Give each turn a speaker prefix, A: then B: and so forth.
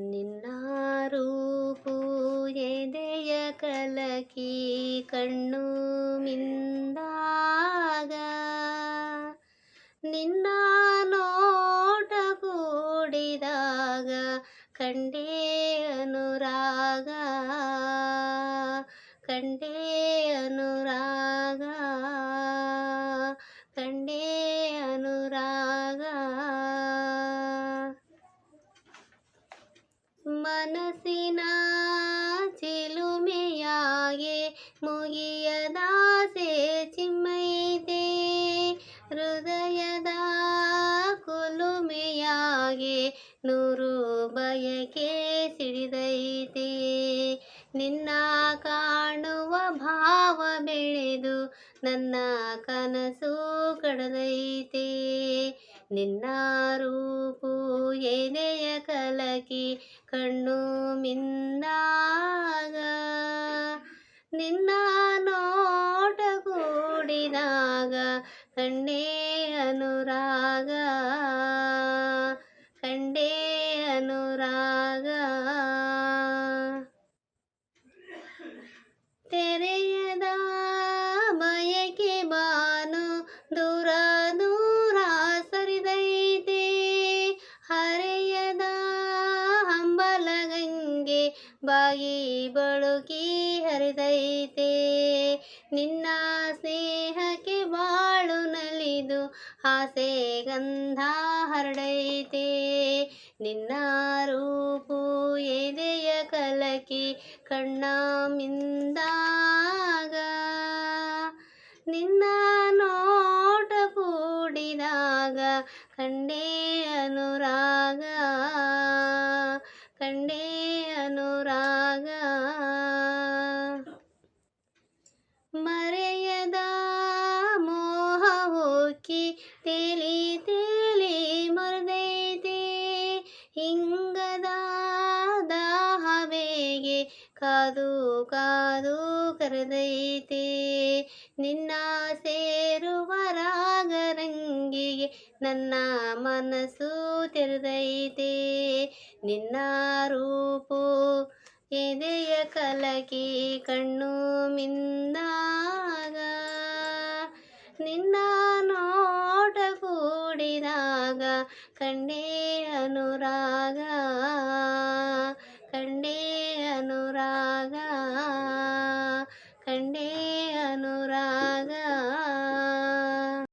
A: ನಿನ್ನ ರೂಪು ಎದೆಯ ಕಲಕಿ ಕಣ್ಣು ಮಿಂದಾಗ. ನಿನ್ನ ನೋಟ ಕೂಡಿದಾಗ ಕಂಡೇ ಅನುರಾಗ. ಕಂಡೇ ಅನುರಾಗ. ಕಂಡೇ ಮನಸ್ಸಿನ ಚಿಲುಮೆಯಾಗೆ ಮುಗಿಯದಾಸೆ ಚಿಮ್ಮೈತೆ. ಹೃದಯದ ಕುಲುಮೆಯಾಗೆ ನೂರು ಬಯಕೆ ಸಿಡಿದೈತೆ. ನಿನ್ನ ಕಾಣುವ ಭಾವ ಬೆಳೆದು ನನ್ನ ಕನಸು ಕಡದೈತೆ ನಿನ್ನ ರೂಪು ಏನೆಯ ಕಲಕಿ ಕಣ್ಣು ಮಿಂದಾಗ. ನಿನ್ನ ನೋಟ ಕೂಡಿದಾಗ ಕಣ್ಣೇ ಅನುರಾಗ. ಕಂಡೇ ಅನುರಾಗ. ಬಾಗಿ ಬಳುಕಿ ಹರಿದೈತೆ. ನಿನ್ನ ಸ್ನೇಹಕ್ಕೆ ಬಾಳು ನಲಿದು ಆಸೆ ಗಂಧ ಹರಡೈತೆ. ನಿನ್ನ ರೂಪು ಎದೆಯ ಕಲಕಿ ಕಣ್ಣ ಮಿಂದಾಗ. ನಿನ್ನ ನೋಟ ಕೂಡಿದಾಗ ಕಂಡೇ ಅನುರಾಗ. ಕಾದು ಕಾದು ಕರೆದೈತೆ. ನಿನ್ನ ಸೇರುವ ರಾಗರಂಗಿಗೆ ನನ್ನ ಮನಸ್ಸು ತೆರೆದೈತೆ. ನಿನ್ನ ರೂಪು ಎದೆಯ ಕಲಕಿ ಕಣ್ಣು ಮಿಂದಾಗ. ನಿನ್ನ ನೋಟ ಕೂಡಿದಾಗ ಕಣ್ಣೇ ಅನುರಾಗ. கண்டே